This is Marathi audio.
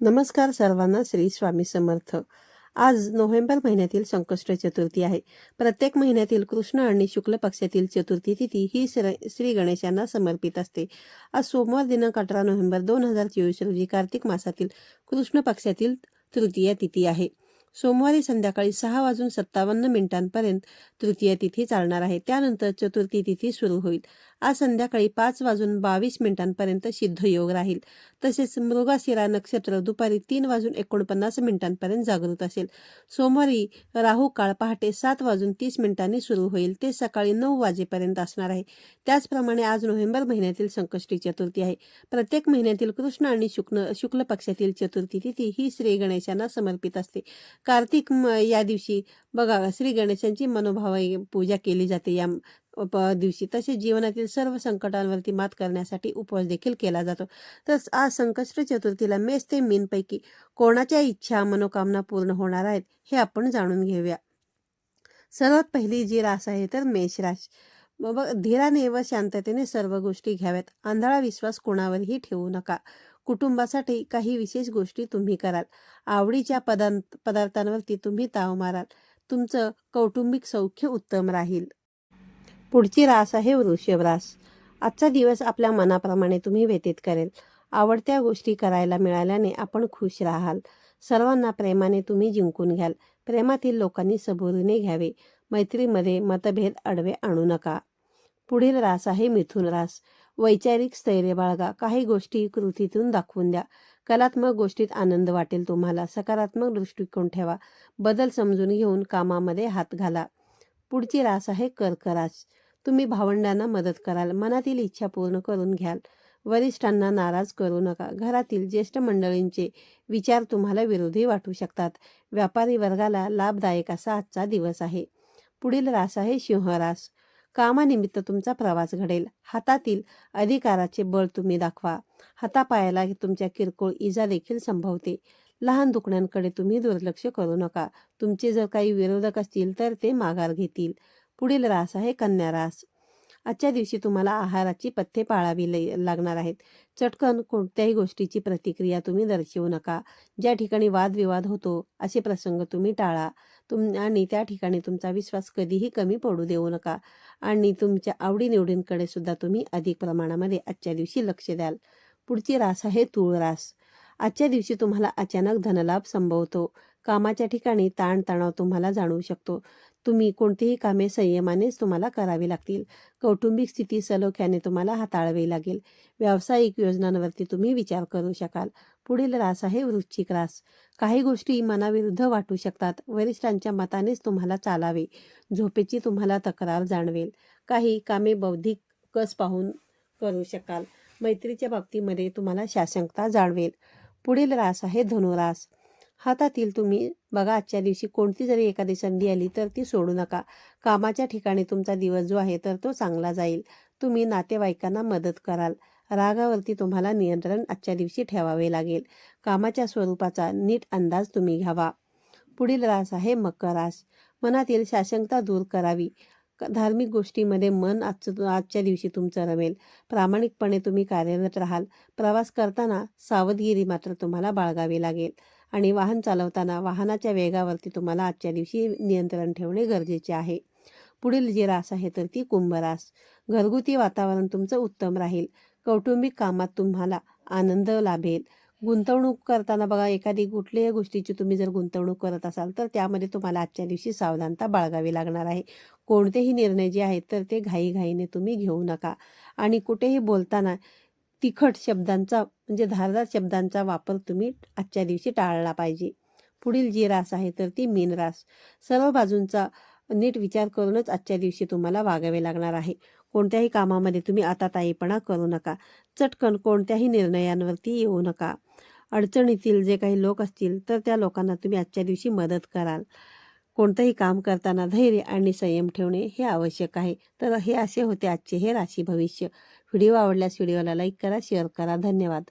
नमस्कार सर्वांना श्री स्वामी समर्थ. आज नोव्हेंबर महिन्यातील संकष्ट चतुर्थी आहे. प्रत्येक महिन्यातील कृष्ण आणि शुक्ल पक्षातील चतुर्थी तिथी ही श्र- श्री गणेशांना समर्पित असते. आज सोमवार दिनांक अठरा नोव्हेंबर दोन हजार चोवीस रोजी कार्तिक मासातील कृष्ण पक्षातील तृतीय तिथी आहे. सोमवारी संध्याकाळी सहा वाजून सत्तावन्न मिनिटांपर्यंत तृतीय तिथी चालणार आहे. त्यानंतर चतुर्थी तिथी सुरू होईल. आज संध्याकाळी पाच वाजून बावीस मिनिटांपर्यंत सिद्ध योग राहील. तसेच मृगाशिरा नक्षत्र दुपारी तीन वाजून एकोणपन्नास मिनिटांपर्यंत जागृत असेल. सोमवारी राहू काळ पहाटे सात वाजून तीस मिनिटांनी सुरू होईल. ते सकाळी नऊ वाजेपर्यंत असणार आहे. त्याचप्रमाणे आज नोव्हेंबर महिन्यातील संकष्टी चतुर्थी आहे. प्रत्येक महिन्यातील कृष्ण आणि शुक्ल शुक्ल पक्षातील चतुर्थी तिथी ही श्री गणेशांना समर्पित असते. कार्तिक या दिवशी बघा श्री गणेशांची मनोभावे पूजा केली जाते. या दिवशी तसेच जीवनातील सर्व संकटांवरती मात करण्यासाठी उपवास देखील केला जातो. तर आज संकष्ट चतुर्थीला मेष ते मीनपैकी कोणाच्या इच्छा मनोकामना पूर्ण होणार आहेत हे आपण जाणून घेऊया. सर्वात पहिली जी रास आहे तर मेष रास मग धीराने व शांततेने सर्व गोष्टी घ्याव्यात. आंधळा विश्वास कोणावरही ठेवू नका. कुटुंबासाठी काही विशेष गोष्टी तुम्ही कराल. आवडीच्या पदार्थ पदार्थांवरती तुम्ही ताव माराल. तुमचं कौटुंबिक सौख्य उत्तम राहील. पुढची रास आहे वृषभ रास आजचा दिवस आपल्या मनाप्रमाणे तुम्ही व्यतीत करेल. आवडत्या गोष्टी करायला मिळाल्याने आपण खुश राहाल. सर्वांना प्रेमाने तुम्ही जिंकून घ्याल. प्रेमातील लोकांनी सबुरीने घ्यावे. मैत्रीमध्ये मतभेद अडवे आणू नका. पुढील रास आहे मिथुन रास. वैचारिक स्थैर्य बाळगा. काही गोष्टी कृतीतून दाखवून द्या. कलात्मक गोष्टीत आनंद वाटेल तुम्हाला. सकारात्मक दृष्टिकोन ठेवा. बदल समजून घेऊन कामामध्ये हात घाला. पुढची रास आहे कर्करास. तुम्ही भावंडांना मदत कराल. मनातील इच्छा पूर्ण करून घ्याल. वरिष्ठांना नाराज करू नका. घरातील ज्येष्ठ मंडळींचे विचार तुम्हाला विरोधी वाटू शकतात. व्यापारी वर्गाला लाभदायक असा आजचा दिवस आहे. पुढील रास आहे सिंहरास. कामानिमित्त तुमचा प्रवास घडेल. हातातील अधिकाराचे बळ तुम्ही दाखवा. हातापायाला तुमच्या किरकोळ इजा देखील संभवते. लहान दुखण्यांकडे तुम्ही दुर्लक्ष करू नका. तुमचे जर काही विरोधक असतील तर ते माघार घेतील. पुढील रास आहे कन्या रास. आजच्या दिवशी तुम्हाला आहाराची पथ्ये पाळावी लागणार आहेत. चटकन कोणत्याही गोष्टीची प्रतिक्रिया तुम्ही दर्शवू नका. ज्या ठिकाणी वादविवाद होतो असे प्रसंग तुम्ही टाळा. तुम आणि त्या ठिकाणी तुमचा विश्वास कधीही कमी पडू देऊ नका. आणि तुमच्या आवडीनिवडींकडे सुद्धा तुम्ही अधिक प्रमाणामध्ये आजच्या दिवशी लक्ष द्याल. पुढची रास आहे तूळ रास आजच्या दिवशी तुम्हाला अचानक धनलाभ संभवतो. कामाच्या ठिकाणी ताणतणाव तुम्हाला जाणवू शकतो. तुम्ही कोणतीही कामे संयमानेच तुम्हाला करावी लागतील. कौटुंबिक स्थिती सलोख्याने तुम्हाला हाताळावी लागेल. व्यावसायिक योजनांवरती तुम्ही विचार करू शकाल. पुढील रास आहे वृश्चिक रास. काही गोष्टी मनाविरुद्ध वाटू शकतात. वरिष्ठांच्या मतानेच तुम्हाला चालावे. झोपेची तुम्हाला तक्रार जाणवेल. काही कामे बौद्धिक कस पाहून करू शकाल. मैत्रीच्या बाबतीमध्ये तुम्हाला शासंकता जाणवेल. पुढील रास आहे धनुरास. हातातील तुम्ही बघा आजच्या दिवशी कोणती जरी एखादी संधी आली तर ती सोडू नका. कामाच्या ठिकाणी तुमचा दिवस जो आहे तर तो चांगला जाईल. तुम्ही नातेवाईकांना मदत कराल. रागावरती तुम्हाला नियंत्रण आजच्या दिवशी ठेवावे लागेल. कामाच्या स्वरूपाचा नीट अंदाज तुम्ही घ्यावा. पुढील रास आहे मकर रास. मनातील शासंकता दूर करावी. धार्मिक गोष्टीमध्ये मन आजचं आजच्या दिवशी तुमचं रमेल प्रामाणिकपणे तुम्ही कार्यरत राहाल. प्रवास करताना सावधगिरी मात्र तुम्हाला बाळगावी लागेल. आणि वाहन चालवताना वाहनाच्या वेगावरती तुम्हाला आजच्या दिवशी नियंत्रण ठेवणे गरजेचे आहे. पुढील जी रास आहे तर ती कुंभरास. घरगुती वातावरण तुमचं उत्तम राहील. कौटुंबिक कामात तुम्हाला आनंद लाभेल. गुंतवणूक करताना बघा एखादी कुठल्याही गोष्टीची तुम्ही जर गुंतवणूक करत असाल तर त्यामध्ये तुम्हाला आजच्या दिवशी सावधानता बाळगावी लागणार आहे. कोणतेही निर्णय जे आहेत तर ते घाईघाईने तुम्ही घेऊ नका. आणि कुठेही बोलताना तिखट शब्दांचा म्हणजे धारदार शब्दांचा वापर तुम्ही आजच्या दिवशी टाळला पाहिजे. पुढील जी रास आहे तर ती मीन रास. सर्व बाजूंचा नीट विचार करूनच आजच्या दिवशी तुम्हाला वागावे लागणार आहे. कोणत्याही कामामध्ये तुम्ही आताताईपणा करू नका. चटकन कोणत्याही निर्णयांवरती येऊ नका. अडचणीतील जे काही लोक असतील तर त्या लोकांना तुम्ही आजच्या दिवशी मदत कराल. कोणतंही काम करताना धैर्य आणि संयम ठेवणे हे आवश्यक आहे. तर हे असे होते आजचे हे राशी भविष्य. व्हिडिओ आवडल्यास व्हिडिओला लाईक करा शेअर करा. धन्यवाद.